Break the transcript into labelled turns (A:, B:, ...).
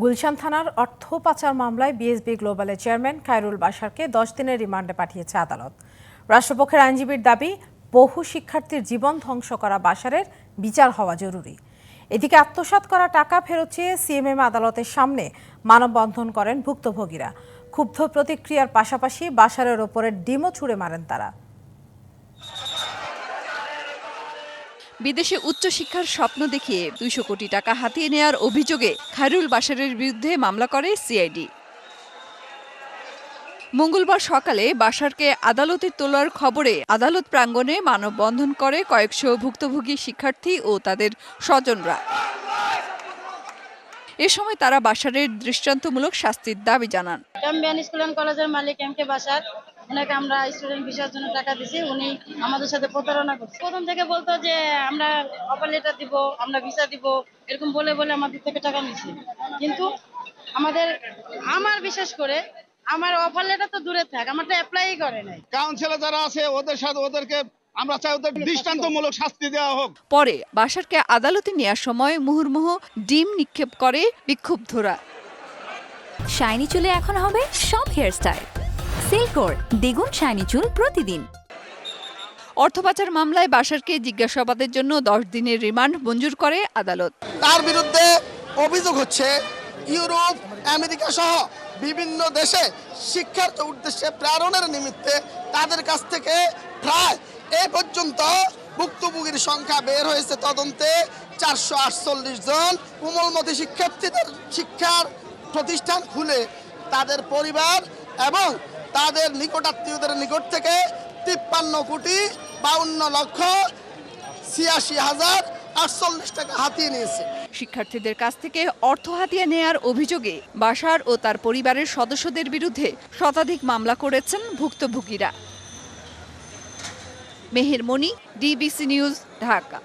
A: গুলশান থানার অর্থ পাচার মামলায় বিএসবি গ্লোবালের চেয়ারম্যান খায়রুল বাশারকে দশ দিনের রিমান্ডে পাঠিয়েছে আদালত। রাষ্ট্রপক্ষের আইনজীবীর দাবি, বহু শিক্ষার্থীর জীবন ধ্বংস করা বাশারের বিচার হওয়া জরুরি। এদিকে আত্মসাৎ করা টাকা ফেরত চেয়ে সিএমএম আদালতের সামনে মানববন্ধন করেন ভুক্তভোগীরা। ক্ষুব্ধ প্রতিক্রিয়ার পাশাপাশি বাশারের ওপরে ডিমও ছুড়ে মারেন তারা।
B: বিদেশে উচ্চশিক্ষার স্বপ্ন দেখিয়ে দুইশো কোটি টাকা হাতিয়ে নেয়ার অভিযোগে খায়রুল বাশারের বিরুদ্ধে মামলা করে সিআইডি। মঙ্গলবার সকালে বাশারকে আদালতে তোলার খবরে আদালত প্রাঙ্গণে মানববন্ধন করে কয়েকশো ভুক্তভোগী শিক্ষার্থী ও তাদের স্বজনরা। এ সময় তারা বাসারের দৃষ্টান্তমূলক শাস্তির দাবি জানান।
C: কলেজের মালিক এম কে বাসার ওনাকে আমরা স্টুডেন্ট ভিসার জন্য টাকা দিছি উনি আমাদের সাথে প্রতারণা করছে। প্রথম থেকে বলতো যে আমরা অপার লেটার দিব আমরা ভিসা দিব। এরকম বলে বলে আমাদের থেকে টাকা নিচ্ছে কিন্তু আমাদের আমার বিশেষ করে আমার অফার লেটার তো দূরে থাক আমারটা অ্যাপ্লাই করে নাই।
D: কাউন্সিলর যারা আছে ওদের সাথে ওদেরকে আমরা চাই ওদের দৃষ্টান্তমূলক শাস্তি দেওয়া হোক।
B: পরে বাসারকে আদালতে নেওয়ার সময় মুহুর্মুহু ডিম নিক্ষেপ করে বিক্ষুব্ধরা।
E: শাইনি চুলে এখন হবে সব হেয়ারস্টাইল সিল্কোর দ্বিগুণ শাইনি চুল প্রতিদিন।
B: অর্থ পাচার মামলায় বাসারকে জিজ্ঞাসাবাদের জন্য দশ দিনের রিমান্ড মঞ্জুর করে আদালত।
F: তার বিরুদ্ধে অভিযোগ হচ্ছে ইউরোপ আমেরিকা সহ বিভিন্ন দেশে শিক্ষার উদ্দেশ্যে প্রেরণের নিমিত্তে তাদের কাছ থেকে প্রায় এ পর্যন্ত ভুক্তভোগীর সংখ্যা বের হয়েছে তদন্তে। চারশো আটচল্লিশ জন কোমলমতি শিক্ষার্থীদের শিক্ষার প্রতিষ্ঠান খুলে তাদের পরিবার এবং তাদের নিকটাত্মীয়দের নিকট থেকে তিপ্পান্ন কোটি বাউন্ন লক্ষ ছিয়াশি হাজার আটচল্লিশ টাকা হাতিয়ে নিয়েছে।
B: শিক্ষার্থীদের কাছ থেকে অর্থ হাতিয়ে নেয়ার অভিযোগে বাসার ও তার পরিবারের সদস্যদের বিরুদ্ধে শতাধিক মামলা করেছেন ভুক্তভোগীরা। Meher Moni DBC news, Dhaka.